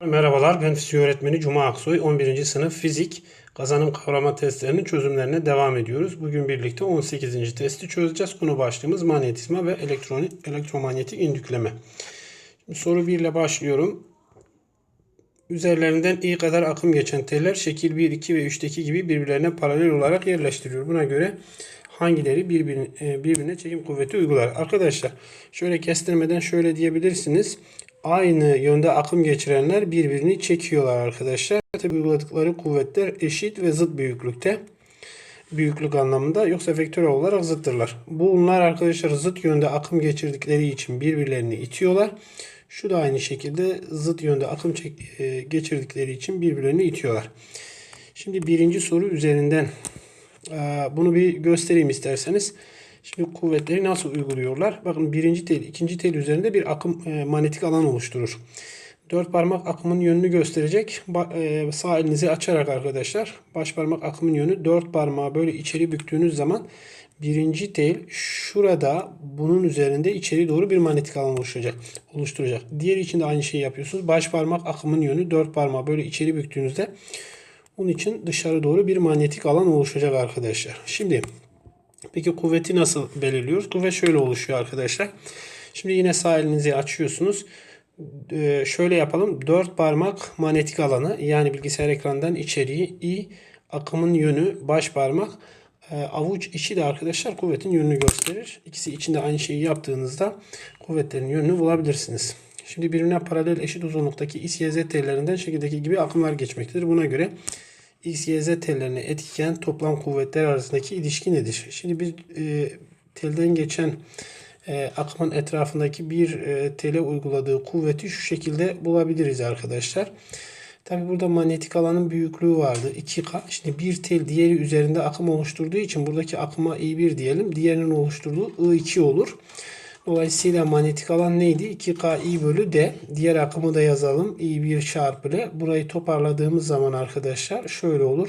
Merhabalar, ben fizik öğretmeni Cuma Aksoy. 11. sınıf fizik kazanım kavrama testlerinin çözümlerine devam ediyoruz. Bugün birlikte 18. testi çözeceğiz. Konu başlığımız manyetizma ve elektronik, elektromanyetik indükleme. Şimdi soru 1 ile başlıyorum. Üzerlerinden i kadar akım geçen teller şekil 1, 2 ve 3'teki gibi birbirlerine paralel olarak yerleştiriyor. Buna göre hangileri birbirine, birbirine çekim kuvveti uygular? Arkadaşlar şöyle kestirmeden şöyle diyebilirsiniz. Aynı yönde akım geçirenler birbirini çekiyorlar arkadaşlar. Tabi uyguladıkları kuvvetler eşit ve zıt büyüklükte. Büyüklük anlamında yoksa vektörel olarak zıttırlar. Bunlar arkadaşlar zıt yönde akım geçirdikleri için birbirlerini itiyorlar. Şu da aynı şekilde zıt yönde akım e, geçirdikleri için birbirlerini itiyorlar. Şimdi birinci soru üzerinden e, bunu bir göstereyim isterseniz. Şimdi kuvvetleri nasıl uyguluyorlar? Bakın birinci tel, ikinci tel üzerinde bir akım e, manyetik alan oluşturur. Dört parmak akımın yönünü gösterecek. Ba- e, sağ elinizi açarak arkadaşlar baş parmak akımın yönü dört parmağı böyle içeri büktüğünüz zaman birinci tel şurada bunun üzerinde içeri doğru bir manyetik alan oluşturacak. oluşturacak. Diğer için de aynı şeyi yapıyorsunuz. Baş parmak akımın yönü dört parmağı böyle içeri büktüğünüzde bunun için dışarı doğru bir manyetik alan oluşacak arkadaşlar. Şimdi Peki kuvveti nasıl belirliyoruz? Kuvvet şöyle oluşuyor arkadaşlar. Şimdi yine sağ elinizi açıyorsunuz. Ee, şöyle yapalım. Dört parmak manyetik alanı yani bilgisayar ekranından içeriği i akımın yönü baş parmak e, avuç içi de arkadaşlar kuvvetin yönünü gösterir. İkisi içinde aynı şeyi yaptığınızda kuvvetlerin yönünü bulabilirsiniz. Şimdi birbirine paralel eşit uzunluktaki x, y, z tellerinden şekildeki gibi akımlar geçmektedir. Buna göre X, Y, Z tellerine etkileyen toplam kuvvetler arasındaki ilişki nedir? Şimdi bir e, telden geçen e, akımın etrafındaki bir e, tele uyguladığı kuvveti şu şekilde bulabiliriz arkadaşlar. Tabi burada manyetik alanın büyüklüğü vardı. 2K. Şimdi bir tel diğeri üzerinde akım oluşturduğu için buradaki akıma I1 diyelim. Diğerinin oluşturduğu I2 olur. Dolayısıyla manyetik alan neydi? 2K I bölü D. Diğer akımı da yazalım. I1 çarpı L. Burayı toparladığımız zaman arkadaşlar şöyle olur.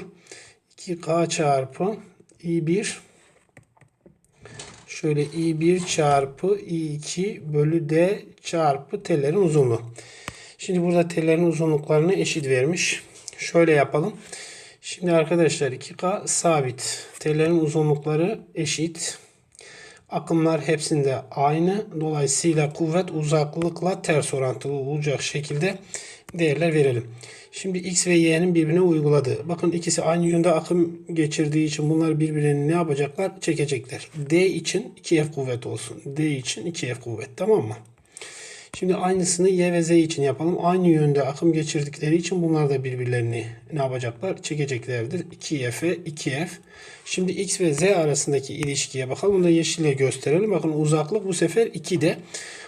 2K çarpı I1 şöyle I1 çarpı I2 bölü D çarpı tellerin uzunluğu. Şimdi burada tellerin uzunluklarını eşit vermiş. Şöyle yapalım. Şimdi arkadaşlar 2K sabit. Tellerin uzunlukları eşit. Akımlar hepsinde aynı. Dolayısıyla kuvvet uzaklıkla ters orantılı olacak şekilde değerler verelim. Şimdi x ve y'nin birbirine uyguladığı. Bakın ikisi aynı yönde akım geçirdiği için bunlar birbirlerini ne yapacaklar? Çekecekler. D için 2F kuvvet olsun. D için 2F kuvvet. Tamam mı? Şimdi aynısını Y ve Z için yapalım. Aynı yönde akım geçirdikleri için bunlar da birbirlerini ne yapacaklar? Çekeceklerdir. 2F'e 2F. Şimdi X ve Z arasındaki ilişkiye bakalım. Bunu da yeşille gösterelim. Bakın uzaklık bu sefer 2'de.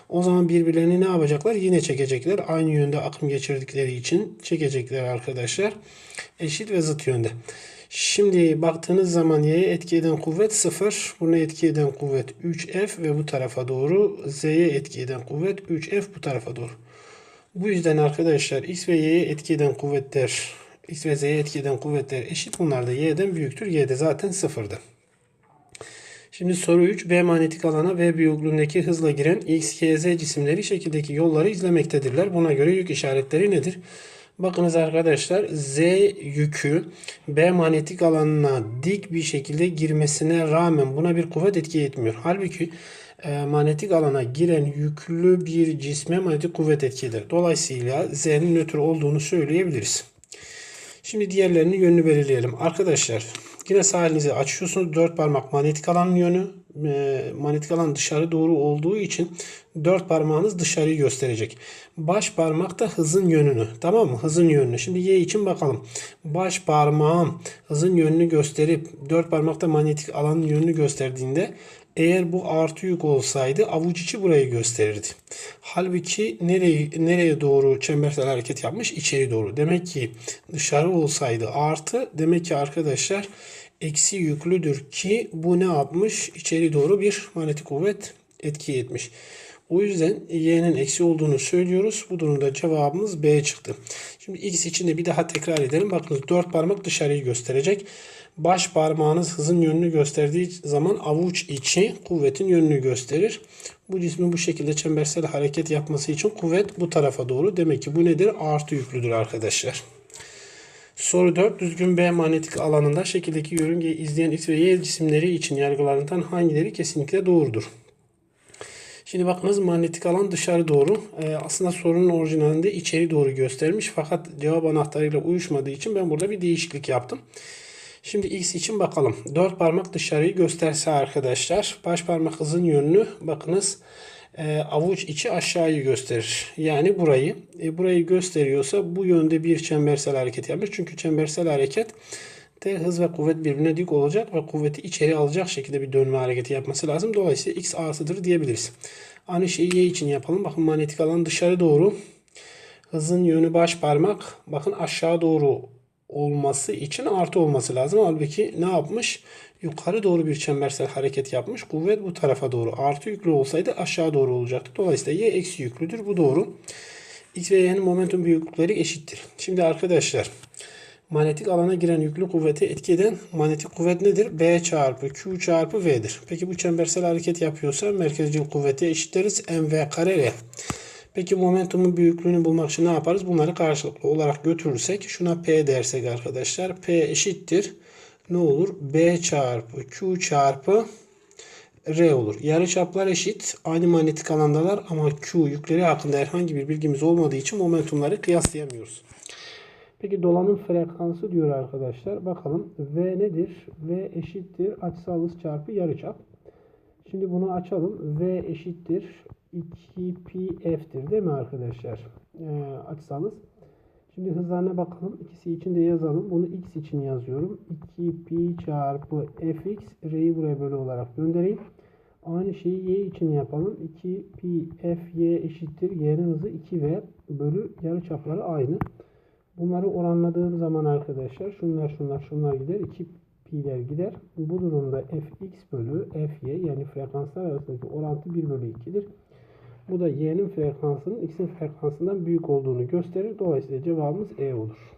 O zaman birbirlerini ne yapacaklar? Yine çekecekler. Aynı yönde akım geçirdikleri için çekecekler arkadaşlar. Eşit ve zıt yönde. Şimdi baktığınız zaman y'ye etki eden kuvvet 0. Buna etki eden kuvvet 3F ve bu tarafa doğru z'ye etki eden kuvvet 3F bu tarafa doğru. Bu yüzden arkadaşlar x ve y'ye etki eden kuvvetler x ve z'ye etki eden kuvvetler eşit. Bunlar da y'den büyüktür. y de zaten sıfırdı. Şimdi soru 3. B manyetik alana V büyüklüğündeki hızla giren X, Y, Z cisimleri şekildeki yolları izlemektedirler. Buna göre yük işaretleri nedir? Bakınız arkadaşlar Z yükü B manyetik alanına dik bir şekilde girmesine rağmen buna bir kuvvet etki etmiyor. Halbuki e, manyetik alana giren yüklü bir cisme manyetik kuvvet etki eder. Dolayısıyla Z'nin nötr olduğunu söyleyebiliriz. Şimdi diğerlerinin yönünü belirleyelim. Arkadaşlar yine sağ elinizi açıyorsunuz. Dört parmak manyetik alanın yönü. E, manyetik alan dışarı doğru olduğu için dört parmağınız dışarıyı gösterecek. Baş parmak da hızın yönünü. Tamam mı? Hızın yönünü. Şimdi Y için bakalım. Baş parmağım hızın yönünü gösterip dört parmakta manyetik alanın yönünü gösterdiğinde eğer bu artı yük olsaydı avuç içi burayı gösterirdi. Halbuki nereye, nereye doğru çembersel hareket yapmış? İçeri doğru. Demek ki dışarı olsaydı artı demek ki arkadaşlar eksi yüklüdür ki bu ne yapmış? İçeri doğru bir manyetik kuvvet etki etmiş. O yüzden y'nin eksi olduğunu söylüyoruz. Bu durumda cevabımız B çıktı. Şimdi x için de bir daha tekrar edelim. Bakınız 4 parmak dışarıyı gösterecek. Baş parmağınız hızın yönünü gösterdiği zaman avuç içi kuvvetin yönünü gösterir. Bu cismin bu şekilde çembersel hareket yapması için kuvvet bu tarafa doğru. Demek ki bu nedir? Artı yüklüdür arkadaşlar. Soru 4. Düzgün B manyetik alanında şekildeki yörüngeyi izleyen X ve Y cisimleri için yargılarından hangileri kesinlikle doğrudur? Şimdi bakınız manyetik alan dışarı doğru. Ee, aslında sorunun orijinalinde içeri doğru göstermiş. Fakat cevap anahtarıyla uyuşmadığı için ben burada bir değişiklik yaptım. Şimdi X için bakalım. 4 parmak dışarıyı gösterse arkadaşlar. Baş parmak hızın yönünü bakınız e, avuç içi aşağıyı gösterir. Yani burayı. E, burayı gösteriyorsa bu yönde bir çembersel hareket yapmış. Çünkü çembersel hareket de hız ve kuvvet birbirine dik olacak ve kuvveti içeri alacak şekilde bir dönme hareketi yapması lazım. Dolayısıyla x artıdır diyebiliriz. Aynı şeyi y için yapalım. Bakın manyetik alan dışarı doğru. Hızın yönü baş parmak. Bakın aşağı doğru olması için artı olması lazım. Halbuki ne yapmış? Yukarı doğru bir çembersel hareket yapmış. Kuvvet bu tarafa doğru. Artı yüklü olsaydı aşağı doğru olacaktı. Dolayısıyla y eksi yüklüdür. Bu doğru. X ve y'nin momentum büyüklükleri eşittir. Şimdi arkadaşlar manyetik alana giren yüklü kuvveti etki eden manyetik kuvvet nedir? B çarpı Q çarpı V'dir. Peki bu çembersel hareket yapıyorsa merkezcil kuvveti eşitleriz. MV kare R. Peki momentumun büyüklüğünü bulmak için ne yaparız? Bunları karşılıklı olarak götürürsek şuna P dersek arkadaşlar P eşittir. Ne olur? B çarpı Q çarpı R olur. Yarıçaplar eşit. Aynı manyetik alandalar ama Q yükleri hakkında herhangi bir bilgimiz olmadığı için momentumları kıyaslayamıyoruz. Peki dolanım frekansı diyor arkadaşlar. Bakalım V nedir? V eşittir açısal hız çarpı yarıçap. Şimdi bunu açalım. V eşittir 2pf'tir değil mi arkadaşlar? Açısal hız. Şimdi hızlarına bakalım. İkisi için de yazalım. Bunu x için yazıyorum. 2pi çarpı fx r'yi buraya bölü olarak göndereyim. Aynı şeyi y için yapalım. 2pi fy eşittir. y'nin hızı 2v bölü yarıçapları aynı. Bunları oranladığım zaman arkadaşlar şunlar şunlar şunlar gider. 2 pi'ler gider. Bu durumda fx bölü fy yani frekanslar arasındaki orantı 1 bölü 2'dir. Bu da y'nin frekansının x'in frekansından büyük olduğunu gösterir. Dolayısıyla cevabımız E olur.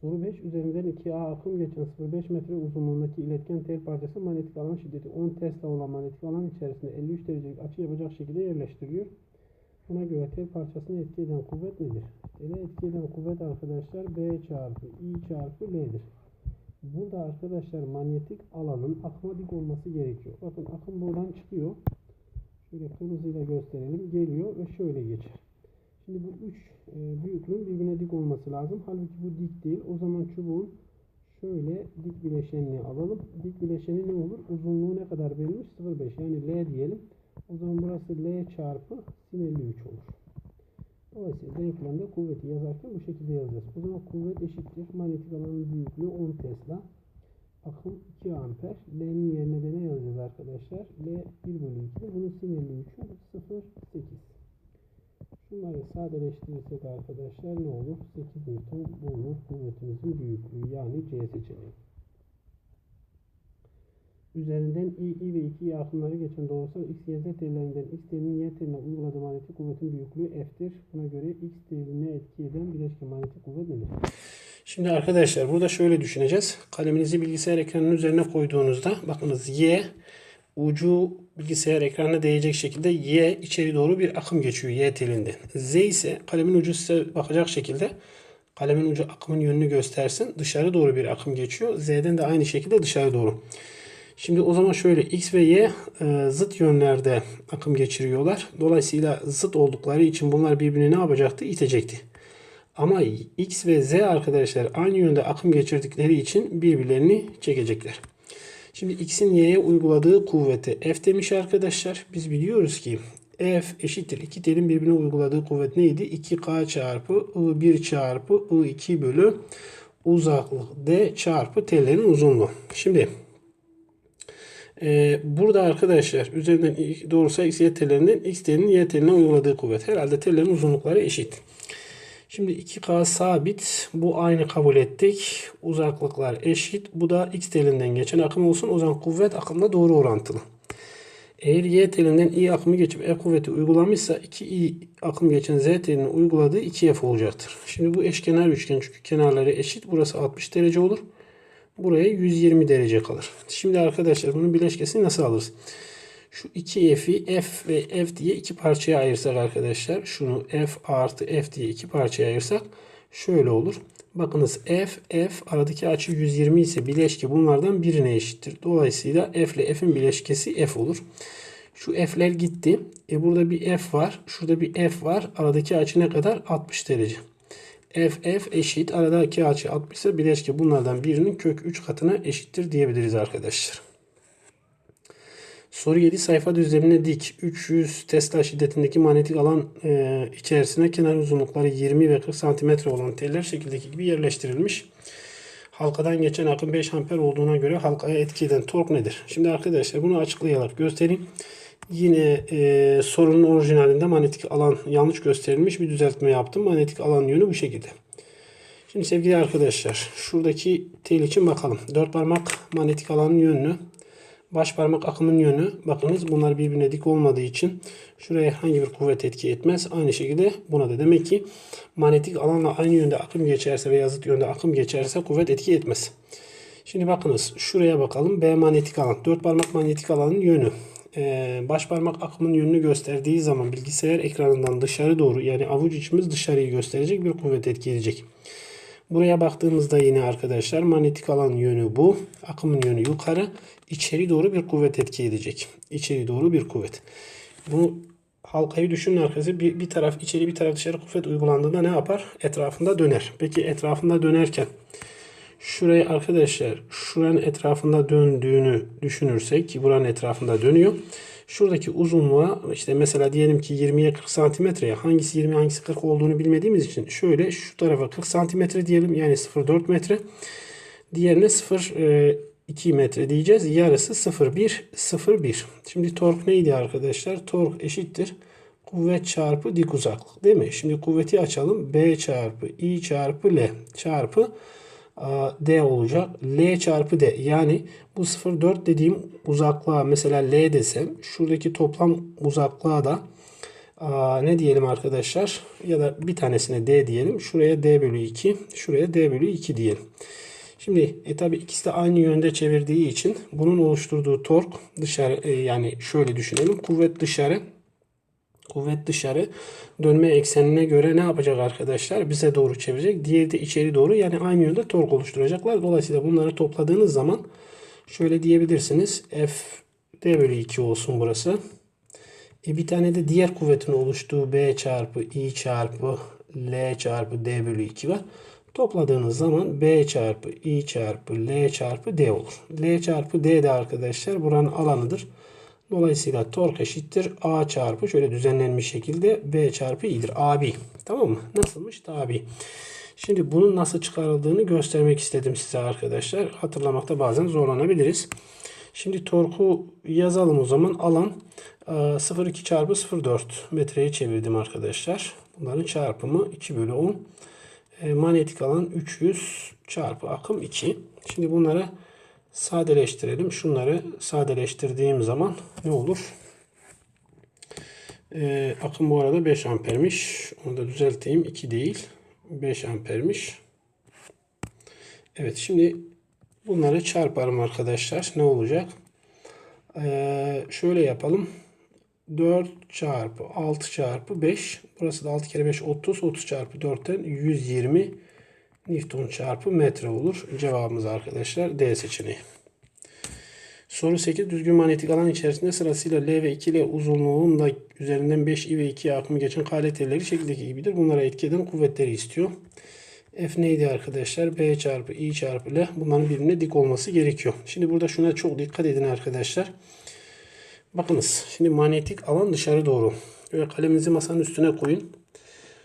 Soru 5. Üzerinden 2A akım geçen 0,5 metre uzunluğundaki iletken tel parçası manyetik alan şiddeti 10 Tesla olan manyetik alan içerisinde 53 derecelik açı yapacak şekilde yerleştiriliyor. Buna göre tel parçasını etki eden kuvvet nedir? Tele etki eden kuvvet arkadaşlar B çarpı I çarpı L'dir. Burada arkadaşlar manyetik alanın akıma dik olması gerekiyor. Bakın akım buradan çıkıyor. Şöyle kırmızıyla gösterelim. Geliyor ve şöyle geçer. Şimdi bu üç e, büyüklüğün birbirine dik olması lazım. Halbuki bu dik değil. O zaman çubuğun şöyle dik bileşenini alalım. Dik bileşeni ne olur? Uzunluğu ne kadar verilmiş? 0,5 yani L diyelim. O zaman burası L çarpı sin 53 olur. Dolayısıyla denklemde kuvveti yazarken bu şekilde yazacağız. O zaman kuvvet eşittir. Manyetik alanın büyüklüğü 10 Tesla. Akım 2 amper. L'nin yerine de ne yazacağız arkadaşlar? L 1 bölü 2'dir. Bunun sin 53'ü 0,8. Şunları sadeleştirirsek arkadaşlar ne olur? 8 Newton bulunur kuvvetimizin büyüklüğü yani C seçeneği. Üzerinden I, I ve 2 akımları geçen doğrusal X, Y, Z tellerinden X telinin Y teline uyguladığı manyetik kuvvetin büyüklüğü F'tir. Buna göre X teline etki eden bileşke manyetik kuvvet nedir? Şimdi arkadaşlar burada şöyle düşüneceğiz. Kaleminizi bilgisayar ekranının üzerine koyduğunuzda bakınız Y ucu bilgisayar ekranına değecek şekilde Y içeri doğru bir akım geçiyor Y telinden. Z ise kalemin ucu size bakacak şekilde kalemin ucu akımın yönünü göstersin. Dışarı doğru bir akım geçiyor. Z'den de aynı şekilde dışarı doğru. Şimdi o zaman şöyle X ve Y e, zıt yönlerde akım geçiriyorlar. Dolayısıyla zıt oldukları için bunlar birbirini ne yapacaktı? İtecekti. Ama X ve Z arkadaşlar aynı yönde akım geçirdikleri için birbirlerini çekecekler. Şimdi X'in Y'ye uyguladığı kuvveti F demiş arkadaşlar. Biz biliyoruz ki F eşittir. İki telin birbirine uyguladığı kuvvet neydi? 2K çarpı I1 çarpı I2 bölü uzaklık D çarpı tellerin uzunluğu. Şimdi ee, burada arkadaşlar üzerinden doğrusal x y x telinin y teline uyguladığı kuvvet. Herhalde tellerin uzunlukları eşit. Şimdi 2K sabit. Bu aynı kabul ettik. Uzaklıklar eşit. Bu da x telinden geçen akım olsun. O zaman kuvvet akımla doğru orantılı. Eğer Y telinden I akımı geçip F kuvveti uygulamışsa 2 I akım geçen Z telinin uyguladığı 2F olacaktır. Şimdi bu eşkenar üçgen çünkü kenarları eşit. Burası 60 derece olur. Buraya 120 derece kalır. Şimdi arkadaşlar bunun bileşkesini nasıl alırız? Şu 2F'i F ve F diye iki parçaya ayırsak arkadaşlar. Şunu F artı F diye iki parçaya ayırsak şöyle olur. Bakınız F, F aradaki açı 120 ise bileşke bunlardan birine eşittir. Dolayısıyla F ile F'in bileşkesi F olur. Şu F'ler gitti. E burada bir F var. Şurada bir F var. Aradaki açı ne kadar? 60 derece. F, F eşit. Aradaki açı 60 ise bileşke bunlardan birinin kök 3 katına eşittir diyebiliriz arkadaşlar. Soru 7 sayfa düzlemine dik 300 Tesla şiddetindeki manyetik alan e, içerisine kenar uzunlukları 20 ve 40 cm olan teller şekildeki gibi yerleştirilmiş. Halkadan geçen akım 5 amper olduğuna göre halkaya etki eden tork nedir? Şimdi arkadaşlar bunu açıklayarak göstereyim. Yine e, sorunun orijinalinde manyetik alan yanlış gösterilmiş bir düzeltme yaptım. Manyetik alan yönü bu şekilde. Şimdi sevgili arkadaşlar şuradaki tel için bakalım. Dört parmak manyetik alanın yönünü baş parmak akımın yönü bakınız bunlar birbirine dik olmadığı için şuraya herhangi bir kuvvet etki etmez. Aynı şekilde buna da demek ki manyetik alanla aynı yönde akım geçerse veya zıt yönde akım geçerse kuvvet etki etmez. Şimdi bakınız şuraya bakalım. B manyetik alan. Dört parmak manyetik alanın yönü. Ee, baş parmak akımın yönünü gösterdiği zaman bilgisayar ekranından dışarı doğru yani avuç içimiz dışarıyı gösterecek bir kuvvet etki edecek. Buraya baktığımızda yine arkadaşlar manyetik alan yönü bu. Akımın yönü yukarı. İçeri doğru bir kuvvet etki edecek. İçeri doğru bir kuvvet. Bu halkayı düşünün arkadaşlar. Bir, bir taraf içeri bir taraf dışarı kuvvet uygulandığında ne yapar? Etrafında döner. Peki etrafında dönerken şurayı arkadaşlar şuranın etrafında döndüğünü düşünürsek ki buranın etrafında dönüyor. Şuradaki uzunluğa işte mesela diyelim ki 20'ye 40 santimetreye hangisi 20 hangisi 40 olduğunu bilmediğimiz için şöyle şu tarafa 40 santimetre diyelim yani 0,4 metre. Diğerine 0,2 metre diyeceğiz. Yarısı 0,1 0,1. Şimdi tork neydi arkadaşlar? Tork eşittir. Kuvvet çarpı dik uzaklık değil mi? Şimdi kuvveti açalım. B çarpı I çarpı L çarpı D olacak. L çarpı D. Yani bu 0,4 dediğim uzaklığa mesela L desem şuradaki toplam uzaklığa da ne diyelim arkadaşlar ya da bir tanesine D diyelim. Şuraya D bölü 2. Şuraya D bölü 2 diyelim. Şimdi e tabi ikisi de aynı yönde çevirdiği için bunun oluşturduğu tork dışarı e, yani şöyle düşünelim. Kuvvet dışarı kuvvet dışarı dönme eksenine göre ne yapacak arkadaşlar? Bize doğru çevirecek. Diğeri de içeri doğru yani aynı yönde tork oluşturacaklar. Dolayısıyla bunları topladığınız zaman şöyle diyebilirsiniz. F D bölü 2 olsun burası. E bir tane de diğer kuvvetin oluştuğu B çarpı I çarpı L çarpı D bölü 2 var. Topladığınız zaman B çarpı I çarpı L çarpı D olur. L çarpı D de arkadaşlar buranın alanıdır. Dolayısıyla tork eşittir A çarpı şöyle düzenlenmiş şekilde B çarpı i'dir. AB. Tamam mı? Nasılmış? Tabi. Şimdi bunun nasıl çıkarıldığını göstermek istedim size arkadaşlar. Hatırlamakta bazen zorlanabiliriz. Şimdi torku yazalım o zaman. Alan 0,2 çarpı 0,4 metreye çevirdim arkadaşlar. Bunların çarpımı 2 bölü 10. E, manyetik alan 300 çarpı akım 2. Şimdi bunları sadeleştirelim. Şunları sadeleştirdiğim zaman ne olur? Ee, akım bu arada 5 ampermiş. Onu da düzelteyim. 2 değil. 5 ampermiş. Evet şimdi bunları çarparım arkadaşlar. Ne olacak? Ee, şöyle yapalım. 4 çarpı 6 çarpı 5. Burası da 6 kere 5 30. 30 çarpı 4'ten 120 Newton çarpı metre olur. Cevabımız arkadaşlar D seçeneği. Soru 8. Düzgün manyetik alan içerisinde sırasıyla L ve 2L uzunluğunda üzerinden 5I ve 2 akımı geçen kale şekildeki gibidir. Bunlara etki eden kuvvetleri istiyor. F neydi arkadaşlar? B çarpı I çarpı L. Bunların birbirine dik olması gerekiyor. Şimdi burada şuna çok dikkat edin arkadaşlar. Bakınız. Şimdi manyetik alan dışarı doğru. Böyle kaleminizi masanın üstüne koyun.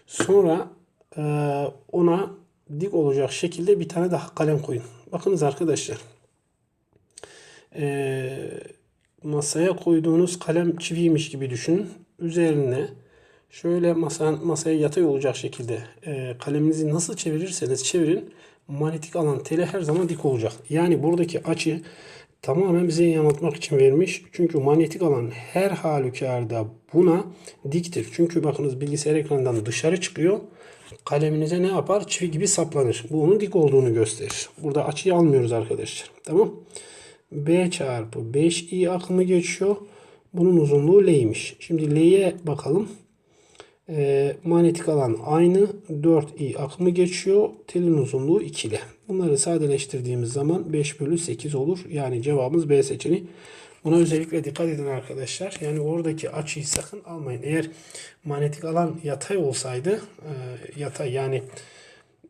Sonra ona dik olacak şekilde bir tane daha kalem koyun. Bakınız arkadaşlar. Ee, masaya koyduğunuz kalem çiviymiş gibi düşünün. Üzerine şöyle masa, masaya yatay olacak şekilde e, kaleminizi nasıl çevirirseniz çevirin manyetik alan teli her zaman dik olacak. Yani buradaki açı tamamen bize yanıltmak için vermiş. Çünkü manyetik alan her halükarda buna diktir. Çünkü bakınız bilgisayar ekranından dışarı çıkıyor. Kaleminize ne yapar? Çivi gibi saplanır. Bu onun dik olduğunu gösterir. Burada açıyı almıyoruz arkadaşlar. Tamam. B çarpı 5i akımı geçiyor. Bunun uzunluğu L'ymiş. Şimdi L'ye bakalım. E, manyetik alan aynı. 4i akımı geçiyor. Telin uzunluğu 2 ile. Bunları sadeleştirdiğimiz zaman 5 bölü 8 olur. Yani cevabımız B seçeneği. Buna özellikle dikkat edin arkadaşlar. Yani oradaki açıyı sakın almayın. Eğer manyetik alan yatay olsaydı e, yatay yani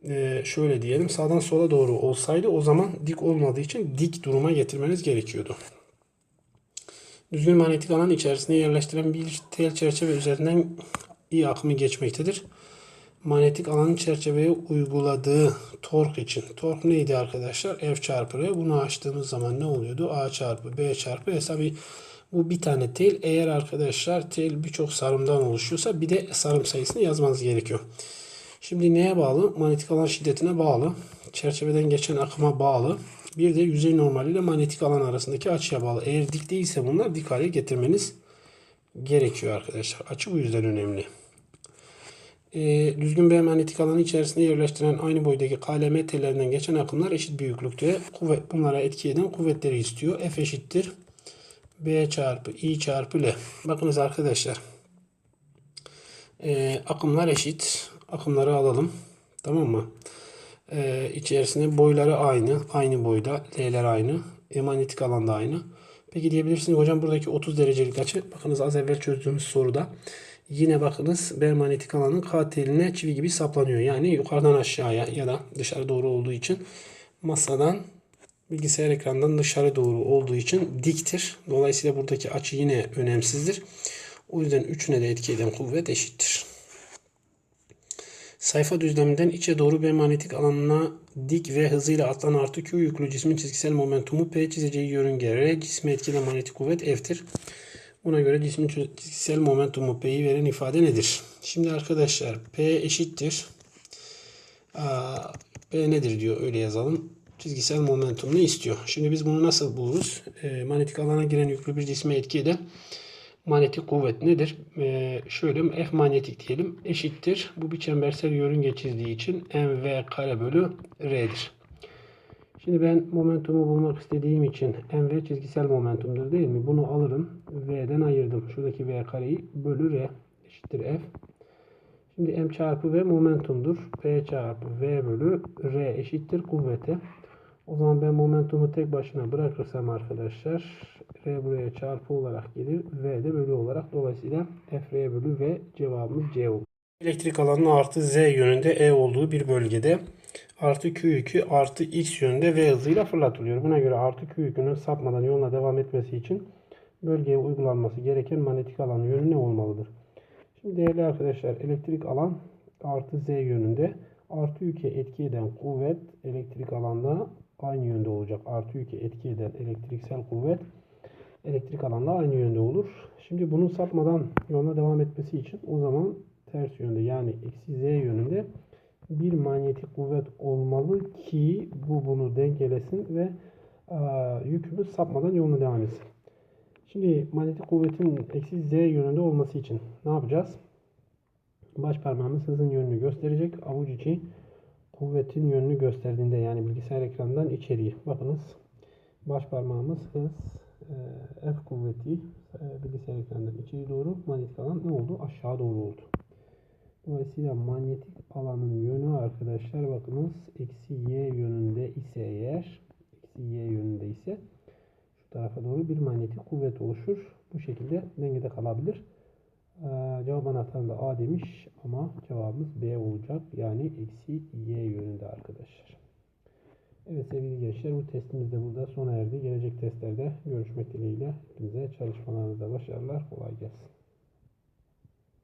e, şöyle diyelim sağdan sola doğru olsaydı o zaman dik olmadığı için dik duruma getirmeniz gerekiyordu. Düzgün manyetik alan içerisine yerleştiren bir tel çerçeve üzerinden i akımı geçmektedir. Manyetik alanın çerçeveye uyguladığı tork için. Tork neydi arkadaşlar? F çarpı R. Bunu açtığımız zaman ne oluyordu? A çarpı B çarpı S. Tabi bu bir tane tel. Eğer arkadaşlar tel birçok sarımdan oluşuyorsa bir de sarım sayısını yazmanız gerekiyor. Şimdi neye bağlı? Manyetik alan şiddetine bağlı. Çerçeveden geçen akıma bağlı. Bir de yüzey normali ile manyetik alan arasındaki açıya bağlı. Eğer dik değilse bunlar dik hale getirmeniz gerekiyor arkadaşlar. Açı bu yüzden önemli. Ee, düzgün bir manyetik alanı içerisinde yerleştiren aynı boydaki KLM tellerinden geçen akımlar eşit büyüklükte. Kuvvet, bunlara etki eden kuvvetleri istiyor. F eşittir. B çarpı I çarpı L. Bakınız arkadaşlar. Ee, akımlar eşit. Akımları alalım. Tamam mı? Ee, içerisinde boyları aynı. Aynı boyda. L'ler aynı. E, manyetik alanda aynı. Peki diyebilirsiniz hocam buradaki 30 derecelik açı. Bakınız az evvel çözdüğümüz soruda. Yine bakınız B manyetik alanın K çivi gibi saplanıyor. Yani yukarıdan aşağıya ya da dışarı doğru olduğu için masadan bilgisayar ekranından dışarı doğru olduğu için diktir. Dolayısıyla buradaki açı yine önemsizdir. O yüzden üçüne de etki eden kuvvet eşittir. Sayfa düzleminden içe doğru B manyetik alanına dik ve hızıyla atlanan artı Q yüklü cismin çizgisel momentumu P çizeceği yörünge R cisme etkilen manyetik kuvvet F'tir. Buna göre cismin çizgisel momentumu P'yi veren ifade nedir? Şimdi arkadaşlar P eşittir. P nedir diyor öyle yazalım. Çizgisel momentum ne istiyor? Şimdi biz bunu nasıl buluruz? E, manyetik alana giren yüklü bir cisme etki eden manyetik kuvvet nedir? E, şöyle F manyetik diyelim eşittir. Bu bir çembersel yörünge çizdiği için mv kare bölü r'dir. Şimdi ben momentumu bulmak istediğim için mv çizgisel momentumdur değil mi? Bunu alırım. V'den ayırdım. Şuradaki v kareyi bölü r eşittir f. Şimdi m çarpı v momentumdur. P çarpı v bölü r eşittir kuvvete. O zaman ben momentumu tek başına bırakırsam arkadaşlar r buraya çarpı olarak gelir. V de bölü olarak. Dolayısıyla f r bölü v cevabımız C olur. Elektrik alanının artı z yönünde E olduğu bir bölgede artı Q yükü artı X yönünde V hızıyla fırlatılıyor. Buna göre artı Q yükünün sapmadan yoluna devam etmesi için bölgeye uygulanması gereken manyetik alan yönü ne olmalıdır? Şimdi değerli arkadaşlar elektrik alan artı Z yönünde artı yüke etki eden kuvvet elektrik alanda aynı yönde olacak. Artı yüke etki eden elektriksel kuvvet elektrik alanda aynı yönde olur. Şimdi bunun sapmadan yoluna devam etmesi için o zaman ters yönde yani eksi Z yönünde bir manyetik kuvvet olmalı ki bu bunu dengelesin ve e, yükümüz sapmadan yoluna devam etsin. Şimdi manyetik kuvvetin eksi z yönünde olması için ne yapacağız? Baş parmağımız hızın yönünü gösterecek. Avuç içi kuvvetin yönünü gösterdiğinde yani bilgisayar ekranından içeriye. Bakınız baş parmağımız hız e, F kuvveti e, bilgisayar ekranından içeri doğru manyetik alan ne oldu? Aşağı doğru oldu. Dolayısıyla manyetik alanın yönü arkadaşlar bakınız eksi y yönünde ise eğer eksi y yönünde ise şu tarafa doğru bir manyetik kuvvet oluşur. Bu şekilde dengede kalabilir. Ee, cevap anahtarında A demiş ama cevabımız B olacak. Yani eksi y yönünde arkadaşlar. Evet sevgili gençler bu testimiz de burada sona erdi. Gelecek testlerde görüşmek dileğiyle. Hepinize çalışmalarınızda başarılar. Kolay gelsin.